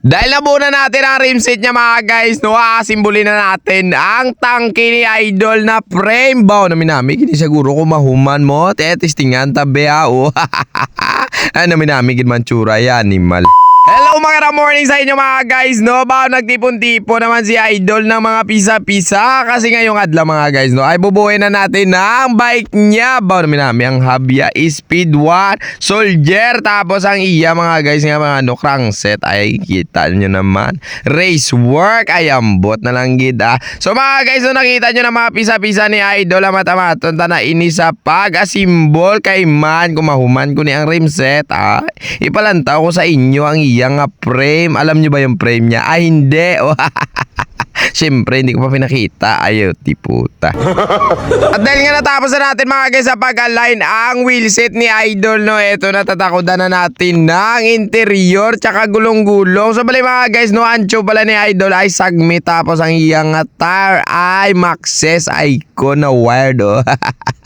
Dahil nabuna natin ang rim set niya mga guys, no, aasimbulin na natin ang tangke ni Idol na frame. Bao namin namin, kini siguro kung mahuman mo, te, testingan tabi ah, oh. ano namin, kinmansura yan, animal. Hello mga morning sa inyo mga guys no? Bao nagtipon-tipo naman si Idol ng mga pisa-pisa. Kasi ngayong adla mga guys no? Ay bubuhin na natin ang bike niya. Bao namin namin ang Habia Speed 1 Soldier. Tapos ang iya mga guys nga mga ano crankset. Ay kita nyo naman. Race work. Ay ambot na lang gid ah. So mga guys no nakita nyo na mga pisa-pisa ni Idol Ang matamaton ta na ini sa pag-asimbol kay man Kumahuman ko ni ang rim set ah. Ipalantaw ko sa inyo ang iya nga frame. Alam nyo ba yung frame niya? Ay, hindi. Oh, Siyempre, hindi ko pa pinakita. Ayaw, ti puta. At dahil nga natapos na natin mga guys sa pag-align ang wheelset ni Idol, no? Ito, natatakodan na natin ng interior tsaka gulong-gulong. So, bali mga guys, no? Ancho pala ni Idol ay sagmi. Tapos ang iyang tire ay Maxes icon na wired, oh.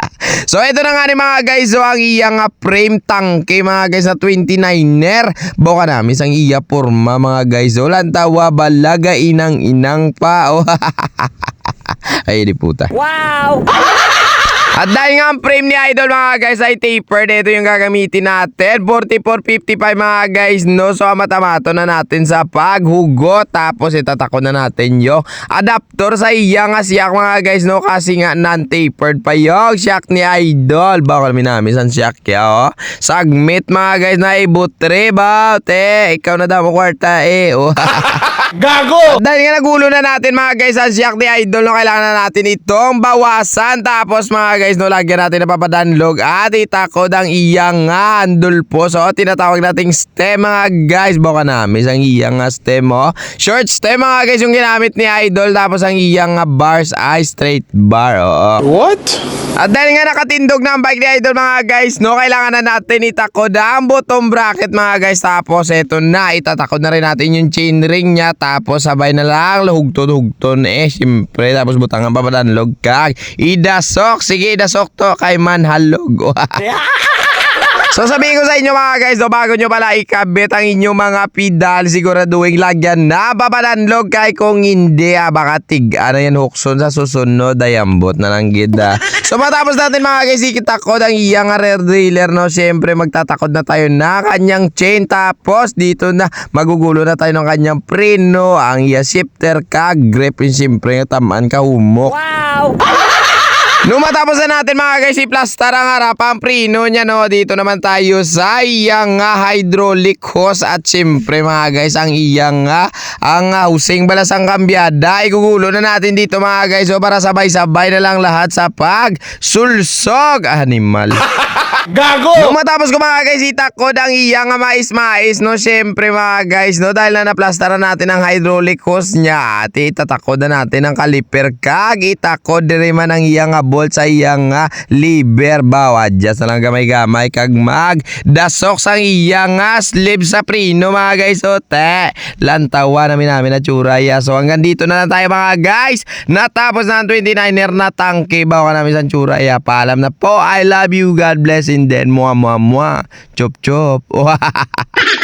So ito na nga ni mga guys so ang iya nga frame tangke mga guys na 29er Boka namin sang iya porma mga guys so lantawa balaga inang inang pa oh. Ay di puta Wow! At dahil nga ang frame ni Idol mga guys ay tapered, ito yung gagamitin natin. 4455 mga guys, no? So matamato na natin sa paghugot. Tapos itatako na natin yung adapter sa iya nga siyak mga guys, no? Kasi nga non-tapered pa yung siyak ni Idol. Bawal namin san siyak kaya, oh. Sagmit mga guys na ibutre ba? Te, ikaw na daw mo kwarta eh, oh. Gago! Dahil nga nagulo na natin mga guys ang siyak ni Idol no kailangan na natin itong bawasan tapos mga guys no lagyan natin na papadanlog at itakod ang iyang nga handle po so tinatawag nating stem mga guys baka namin ang iyang nga stem oh. short stem mga guys yung ginamit ni Idol tapos ang iyang nga bars ay straight bar oo. What? At dahil nga nakatindog na ang bike ni Idol mga guys, no, kailangan na natin itakod ang bottom bracket mga guys. Tapos eto na, itatakod na rin natin yung chain ring niya. Tapos sabay na lang, hugton-hugton eh, siyempre. Tapos butangan pa pa log kag. Idasok, sige idasok to kay manhalog. So sabihin ko sa inyo mga guys, no, bago nyo pala ikabit ang inyong mga pedal, siguraduhin lagyan na papadanlog kay kung hindi, ah, baka tig, ano yan, hukson sa susunod, ay ambot na lang gida. So matapos natin mga guys, ikitakod ang iyang rear driller, no, syempre magtatakod na tayo na kanyang chain, tapos dito na, magugulo na tayo ng kanyang preno, ang iya shifter ka, grip, yung syempre, tamaan ka humok. Wow! Nung matapos na natin mga guys, i-plaster ang harapang prino niya no. Dito naman tayo sa iyang nga hydraulic hose at siyempre mga guys, ang iyang nga ang uh, husing balasang kambyada. Igugulo na natin dito mga guys. So para sabay-sabay na lang lahat sa pag sulsog. Animal. Gago! Nung matapos ko mga guys, itakod ang iyang nga mais-mais, no? Siyempre mga guys, no? Dahil na naplastaran natin ang hydraulic hose niya, at itatakod na natin ang caliper kag, itakod din man ang iyang nga bolt sa iyang nga liver bawa. Just na lang gamay-gamay kag mag dasok sang iyang nga slip sa prino mga guys. So, te, lantawa namin namin na tsuraya. So, hanggang dito na lang tayo mga guys. Natapos na ang 29er na tangke bawa namin sa tsuraya. Paalam na po. I love you. God bless. And then, mua mua mua. Chop chop.